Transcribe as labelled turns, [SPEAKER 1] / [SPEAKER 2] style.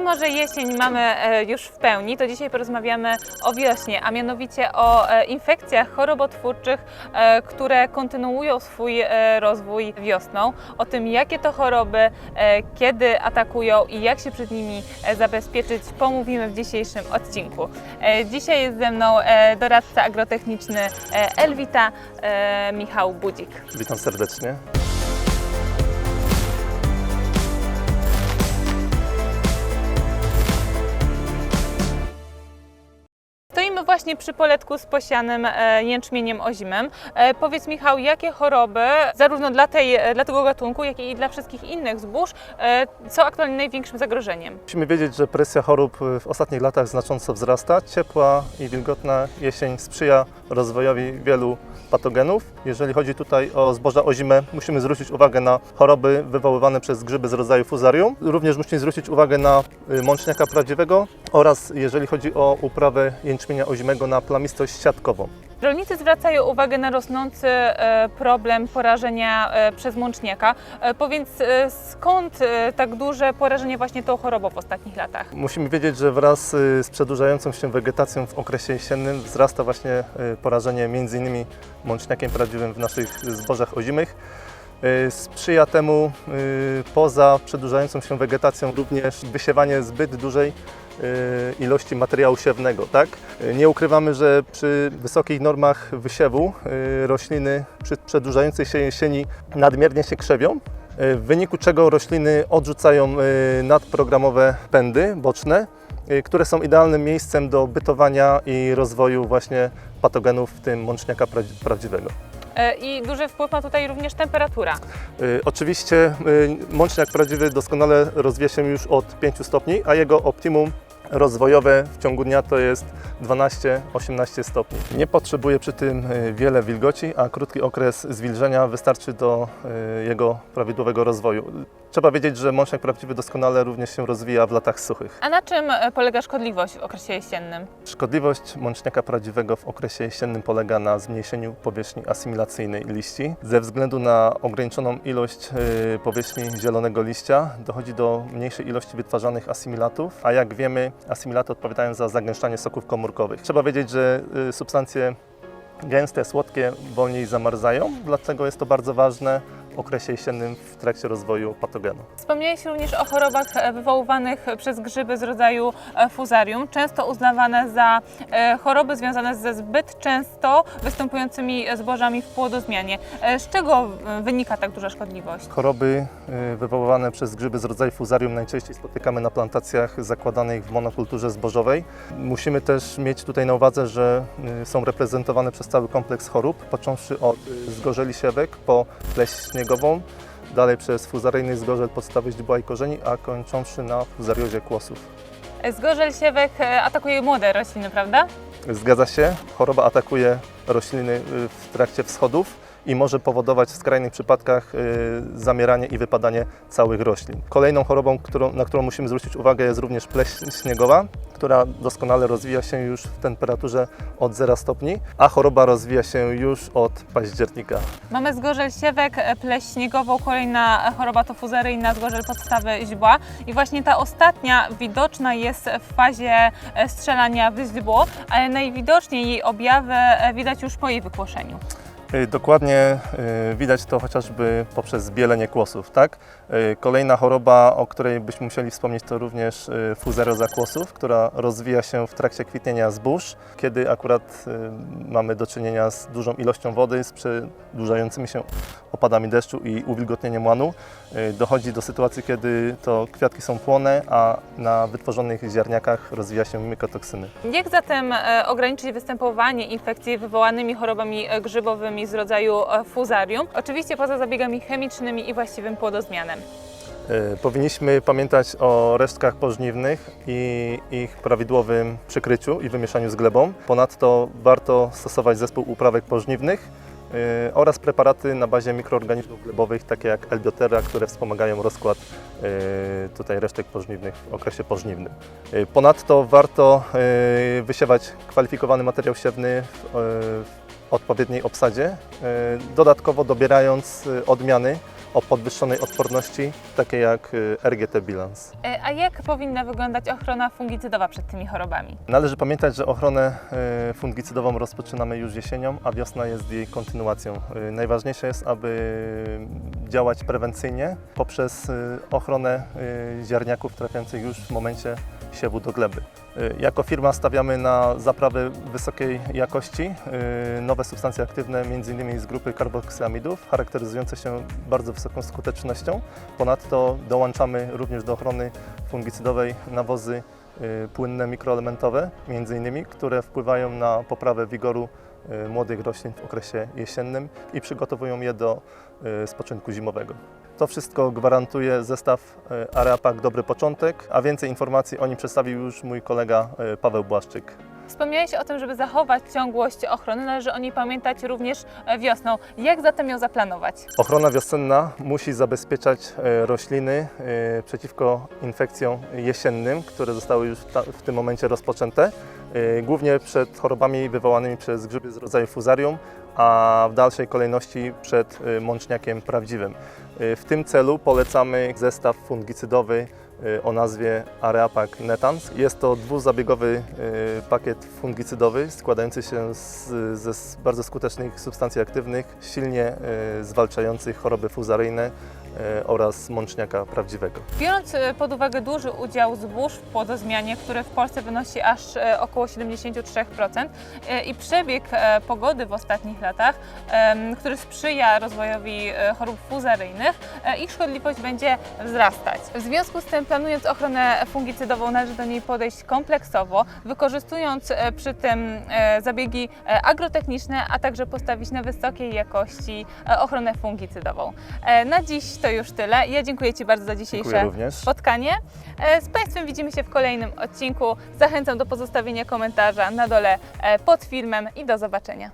[SPEAKER 1] Mimo, że jesień mamy e, już w pełni, to dzisiaj porozmawiamy o wiośnie, a mianowicie o e, infekcjach chorobotwórczych, e, które kontynuują swój rozwój wiosną, o tym jakie to choroby, kiedy atakują i jak się przed nimi zabezpieczyć, pomówimy w dzisiejszym odcinku. Dzisiaj jest ze mną doradca agrotechniczny Elwita Michał Budzik.
[SPEAKER 2] Witam serdecznie.
[SPEAKER 1] Stoimy właśnie przy poletku z posianym e, jęczmieniem ozimem. E, powiedz Michał, jakie choroby, zarówno dla, tej, e, dla tego gatunku, jak i dla wszystkich innych zbóż, są aktualnie największym zagrożeniem?
[SPEAKER 2] Musimy wiedzieć, że presja chorób w ostatnich latach znacząco wzrasta. Ciepła i wilgotna jesień sprzyja rozwojowi wielu patogenów. Jeżeli chodzi tutaj o zboża ozime, musimy zwrócić uwagę na choroby wywoływane przez grzyby z rodzaju fuzarium. Również musimy zwrócić uwagę na y, mączniaka prawdziwego oraz jeżeli chodzi o uprawę jęczmienia ozimego na plamistość siatkową.
[SPEAKER 1] Rolnicy zwracają uwagę na rosnący e, problem porażenia e, przez mączniaka. E, Powiedz, skąd tak duże porażenie właśnie tą chorobą w ostatnich latach?
[SPEAKER 2] Musimy wiedzieć, że wraz z przedłużającą się wegetacją w okresie jesiennym wzrasta właśnie porażenie m.in. mączniakiem prawdziwym w naszych zbożach ozimych. Y, Sprzyja temu y, poza przedłużającą się wegetacją również wysiewanie zbyt dużej y, ilości materiału siewnego. Tak? Nie ukrywamy, że przy wysokich normach wysiewu rośliny przy przedłużającej się jesieni nadmiernie się krzewią, w wyniku czego rośliny odrzucają nadprogramowe pędy boczne, które są idealnym miejscem do bytowania i rozwoju właśnie patogenów, w tym mączniaka pra- prawdziwego.
[SPEAKER 1] E, I duży wpływ ma tutaj również temperatura.
[SPEAKER 2] Y, Oczywiście y, mączniak prawdziwy doskonale rozwija się już od 5 stopni, a jego optimum rozwojowe w ciągu dnia to jest 12-18 stopni. Nie potrzebuje przy tym y, wiele wilgoci, a krótki okres zwilżenia wystarczy do y, jego prawidłowego rozwoju. Trzeba wiedzieć, że mączniak prawdziwy doskonale również się rozwija w latach suchych.
[SPEAKER 1] A na czym e, polega szkodliwość w okresie jesiennym?
[SPEAKER 2] Szkodliwość mączniaka prawdziwego w okresie jesiennym polega na zmniejszeniu powierzchni asymilacyjnej liści. Ze względu na ograniczoną ilość y, powierzchni zielonego liścia dochodzi do mniejszej ilości wytwarzanych asymilatów, a jak wiemy asymilaty odpowiadają za zagęszczanie soków komórkowych. Trzeba wiedzieć, że y, substancje gęste, słodkie wolniej zamarzają, dlatego jest to bardzo ważne okresie jesiennym w trakcie rozwoju patogenu.
[SPEAKER 1] Wspomniałeś również o chorobach e, wywoływanych przez grzyby z rodzaju e, fuzarium, często uznawane za e, choroby związane ze zbyt często występującymi zbożami w płodozmianie. Z czego wynika tak duża szkodliwość?
[SPEAKER 2] Choroby wywoływane przez grzyby z rodzaju fuzarium najczęściej spotykamy na plantacjach zakładanych w monokulturze zbożowej. Musimy też mieć tutaj na uwadze, że są reprezentowane przez cały kompleks chorób, począwszy od zgorzeli siewek po pleść śniegową, dalej przez fuzaryjny zgorzel podstawy źdźbła i korzeni, a kończący na fuzariozie kłosów.
[SPEAKER 1] E, Zgorzel siewek e, atakuje młode rośliny, prawda?
[SPEAKER 2] Zgadza się, choroba atakuje rośliny y, w trakcie wschodów i może powodować w skrajnych przypadkach y, zamieranie i wypadanie całych roślin. Kolejną chorobą, na którą musimy zwrócić uwagę jest również pleśń śniegowa, która doskonale rozwija się już w temperaturze od 0 stopni, a choroba rozwija się już od października.
[SPEAKER 1] Mamy zgorzel siewek, e, pleść śniegową, kolejna choroba to fuzaryjna, zgorzel podstawy źdźbła i właśnie ta ostatnia widoczna jest w fazie e, strzelania w źdźbło, ale najwidoczniej jej objawy e, widać już po jej wykłoszeniu.
[SPEAKER 2] Y, Dokładnie y, widać to chociażby poprzez bielenie kłosów. Tak? Y, Kolejna choroba, o której byśmy musieli wspomnieć, to również fuzeroza kłosów, która rozwija się w trakcie kwitnienia zbóż, kiedy akurat mamy do czynienia z dużą ilością wody, z przedłużającymi się opadami deszczu i uwilgotnieniem łanu. Dochodzi do sytuacji, kiedy to kwiatki są płone, a na wytworzonych ziarniakach rozwija się mykotoksyny.
[SPEAKER 1] Jak zatem e, ograniczyć występowanie infekcji wywołanymi chorobami e, grzybowymi z rodzaju e, fuzarium? Oczywiście poza zabiegami chemicznymi i właściwym płodozmianem.
[SPEAKER 2] E, Powinniśmy pamiętać o resztkach pożniwnych i ich prawidłowym przykryciu i wymieszaniu z glebą. Ponadto warto stosować zespół uprawek pożniwnych e, oraz preparaty na bazie mikroorganizmów glebowych, takie jak Elbiotera, które wspomagają rozkład tutaj resztek pożniwnych w okresie pożniwnym. Ponadto warto wysiewać kwalifikowany materiał siewny w odpowiedniej obsadzie, e, dodatkowo dobierając e, odmiany o podwyższonej odporności, takie jak y, RGT bilans.
[SPEAKER 1] E, A jak powinna wyglądać ochrona fungicydowa przed tymi chorobami?
[SPEAKER 2] Należy pamiętać, że ochronę fungicydową rozpoczynamy już jesienią, a wiosna jest jej kontynuacją. Najważniejsze jest, aby działać prewencyjnie poprzez ochronę ziarniaków trafiających już w momencie siewu do gleby. Y, Jako firma stawiamy na zaprawy wysokiej jakości, y, nowe substancje aktywne, m.in. z grupy karboksyamidów, charakteryzujące się bardzo wysoką skutecznością. Ponadto dołączamy również do ochrony fungicydowej nawozy y, płynne mikroelementowe, innymi, które wpływają na poprawę wigoru młodych roślin w okresie jesiennym i przygotowują je do spoczynku zimowego. To wszystko gwarantuje zestaw y, Areapak Dobry Początek, a więcej informacji o nim przedstawił już mój kolega y, Paweł Błaszczyk.
[SPEAKER 1] Wspomniałeś o tym, żeby zachować ciągłość ochrony, należy o niej pamiętać również e, wiosną. Jak zatem ją zaplanować?
[SPEAKER 2] Ochrona wiosenna musi zabezpieczać e, rośliny e, przeciwko infekcjom jesiennym, które zostały już w tym momencie rozpoczęte, e, głównie przed chorobami wywołanymi przez grzyby z rodzaju fuzarium, a w dalszej kolejności przed e, mączniakiem prawdziwym. E, W tym celu polecamy zestaw fungicydowy e, o nazwie Areapak Netans. Jest to dwuzabiegowy e, pakiet fungicydowy składający się z, ze bardzo skutecznych substancji aktywnych, silnie zwalczających choroby fuzaryjne oraz mączniaka prawdziwego.
[SPEAKER 1] Biorąc e, pod uwagę duży udział zbóż w płodozmianie, który w Polsce wynosi aż e, około 73% e, i przebieg e, pogody w ostatnich latach, który sprzyja rozwojowi e, chorób fuzaryjnych, e, ich szkodliwość będzie wzrastać. W związku z tym, planując ochronę fungicydową, należy do niej podejść kompleksowo, wykorzystując e, przy tym e, zabiegi e, agrotechniczne, a także postawić na wysokiej jakości e, ochronę fungicydową. E, Na dziś to już tyle. Ja dziękuję Ci bardzo za dzisiejsze spotkanie. E, Z Państwem widzimy się w kolejnym odcinku. Zachęcam do pozostawienia komentarza na dole e, pod filmem i do zobaczenia.